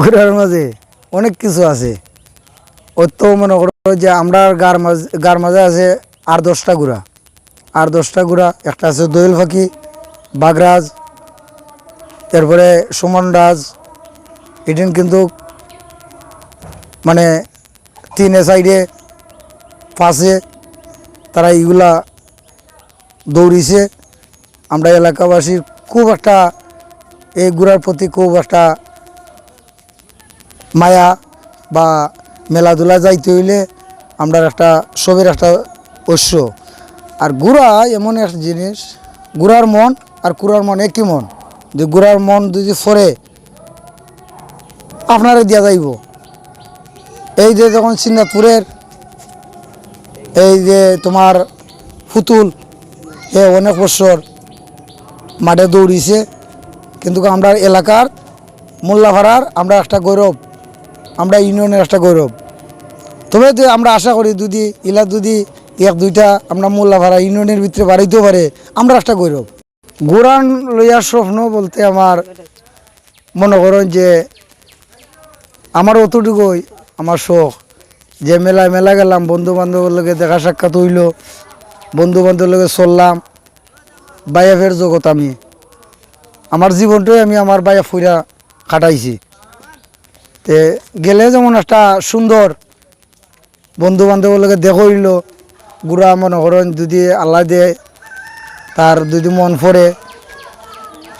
ঘোরার মাঝে অনেক কিছু আছে। ওর তো মনে করো যে আমরা গার মাঝে গার মাঝে আছে আর দশটা ঘোরা আর দশটা ঘোরা একটা আছে দোয়েল ফাঁকি, বাগরাজ তারপরে সুমন রাজ, এদিন কিন্তু মানে তিনে সাইডে পাশে তারা এইগুলা দৌড়িছে। আমরা এলাকাবাসীর খুব একটা এই গুড়ার প্রতি খুব একটা মায়া বা মেলাধুলা যাইতে হইলে আমরা একটা সবের একটা ঐশ্য আর গুড়া এমন একটা জিনিস, গুড়ার মন আর কুড়ার মন একই মন। যে গুড়ার মন যদি ফরে আপনারা দিয়া যাইব। এই যে যখন সিঙ্গাপুরের, এই যে তোমার ফুতুল এ অনেক বছর মাঠে দৌড়িছে, কিন্তু আমরা এলাকার মোল্লাভাড়ার আমরা একটা গৌরব, আমরা ইউনিয়নের একটা গৌরব। তবে তো আমরা আশা করি যদি ইলা যদি এক দুইটা আমরা মোল্লাভাড়া ইউনিয়নের ভিতরে বাড়াইতেও পারে, আমরা একটা গৌরব। গোরান লইয়ার স্বপ্ন বলতে আমার মনে করেন যে আমার অতটুকুই, আমার শখ। যে মেলায় মেলা গেলাম বন্ধু বান্ধবের লগে দেখা সাক্ষাৎ হইল বন্ধু বান্ধবের লগে চললাম, বাইফের জগৎ আমি। আমার জীবনটাই আমি আমার বাইয়া ফুরা কাটাইছি। তে গেলে যেমন একটা সুন্দর বন্ধু বান্ধবের লগে দেখ হইল, গুড়া মনে করেন যদি আল্লাহ দেয় তার যদি মন পড়ে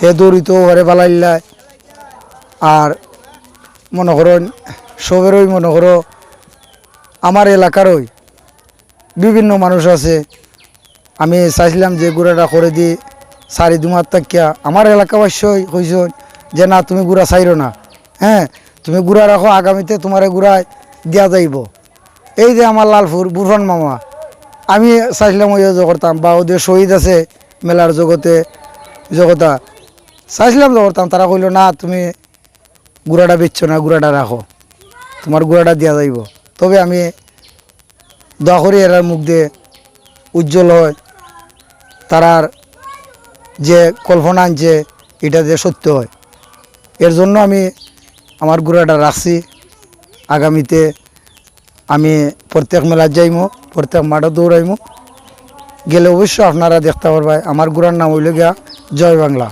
হে দৌড়িতেও ঘরে পালাইলায় আর মনে করেন সবেরই মনে করো, আমার এলাকারই বিভিন্ন মানুষ আছে। আমি চাইছিলাম যে গুড়াটা করে দিই সারি দুমার তাকিয়া আমার এলাকাবাসী কইস যে, না, তুমি গুড়া চাইরো না। হ্যাঁ তুমি গুড়া রাখো, আগামীতে তোমার গুড়ায় দিয়া যাইব। এই যে আমার লালপুর বুরফান মামা আমি চাইছিলাম ওই করতাম বা ওদের শহীদ আছে মেলার জগতে, জগতা। চাইছিলাম যে করতাম তারা কইল, না, তুমি গুড়াটা বেচছো না, গুড়াটা রাখো। তোমার গুড়াটা দেওয়া যাইব। তবে আমি দোয়া করি এরার মুখ দিয়ে উজ্জ্বল হয়, তারার যে কল্পনা আনছে এটা যে সত্য হয়। এর জন্য আমি আমার গুড়াটা রাখছি। আগামীতে আমি প্রত্যেক মেলার যাইমো। প্রত্যেক মাঠে দৌড়াইমু। গেলে অবশ্যই আপনারা দেখতে পারবেন। আমার গুরার নাম হইল গিয়া জয় বাংলা।